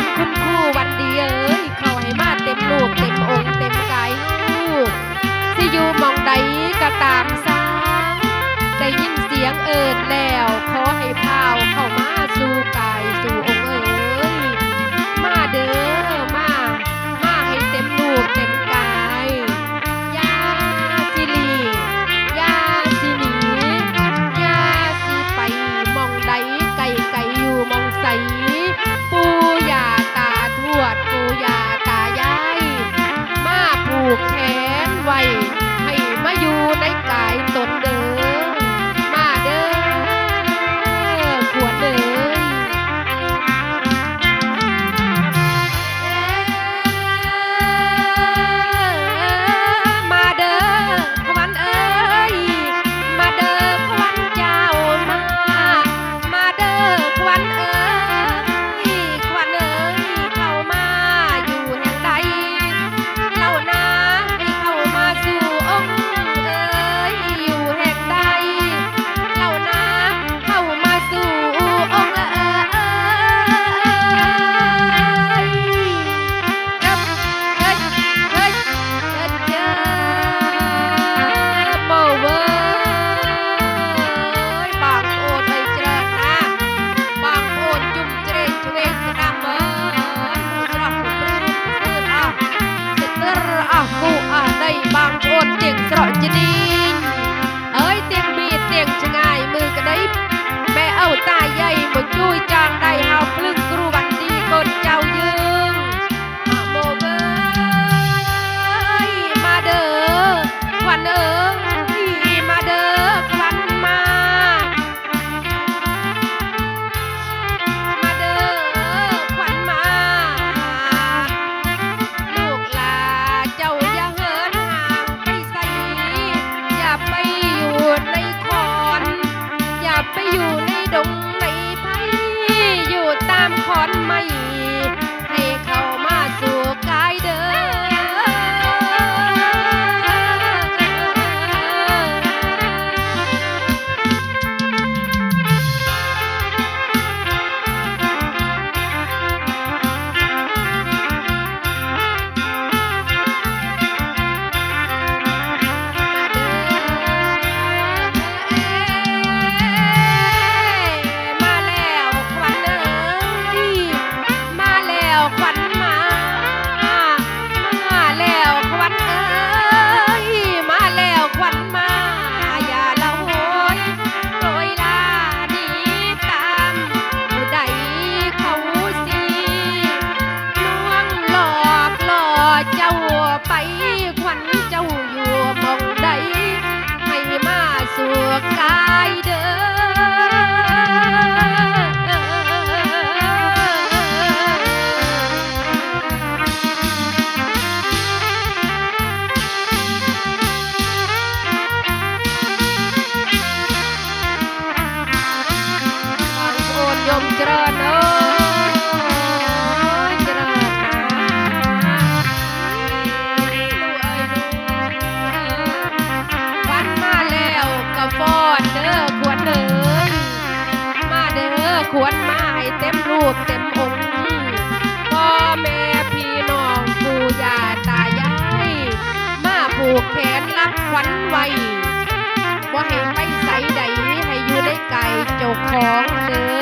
thank you. hot. ลูดเต็มอกพ่อแม่พี่น้องปู่ย่าตายาย มาผูกแขนรับขวัญไว้ว่าให้ไปใสใดให้อยู่ด้ไกลเจ้าของเด้อ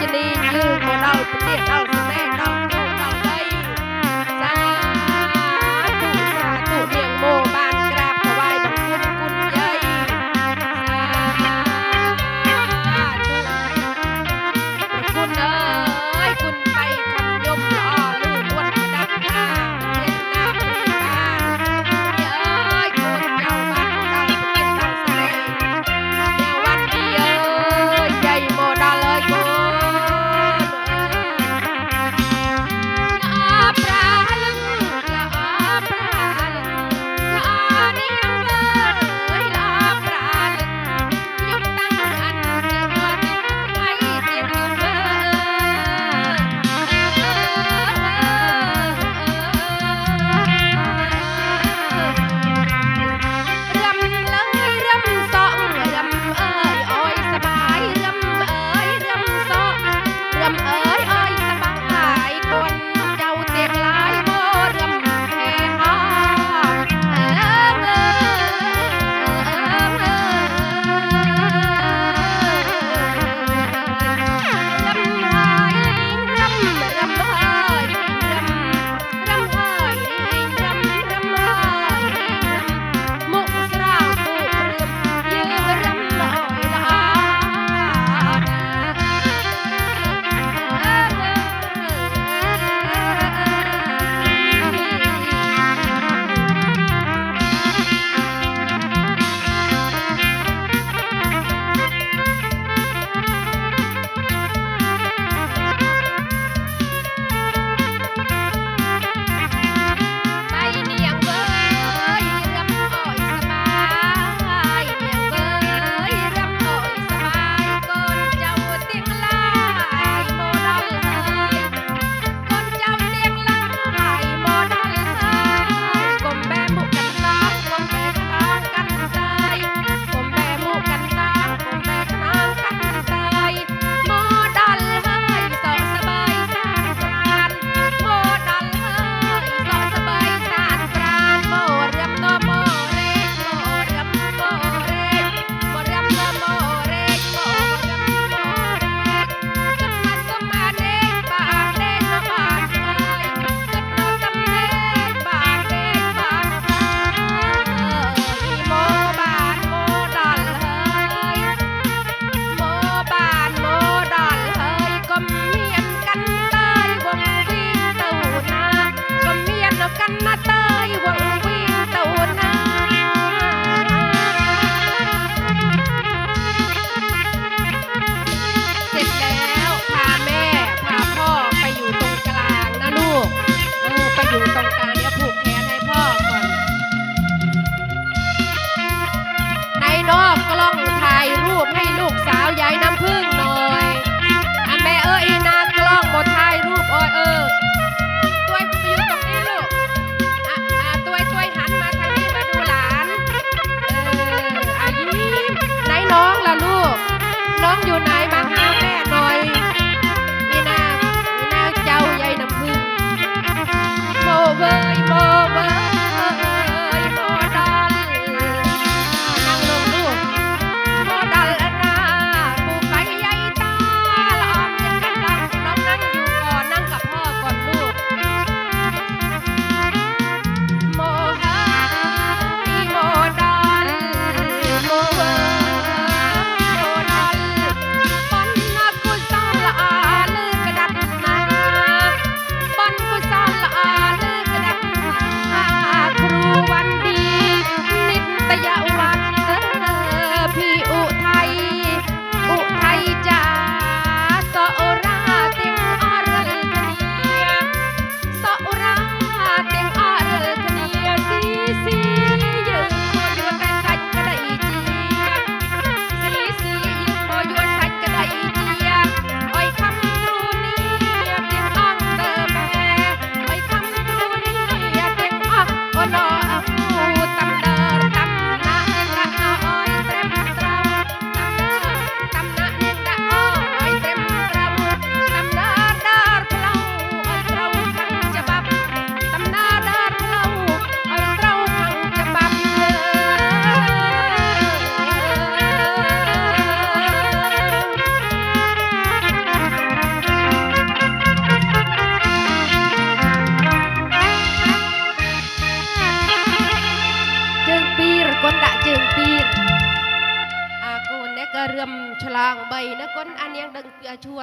จะดียืมโมเราเตี้ยเราแม่เล่า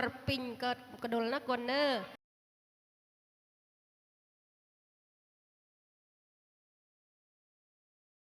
รื่มฉลางใบนะกนอันยังดังเปียชวรปิงเกิดกระดลนะกนเนอ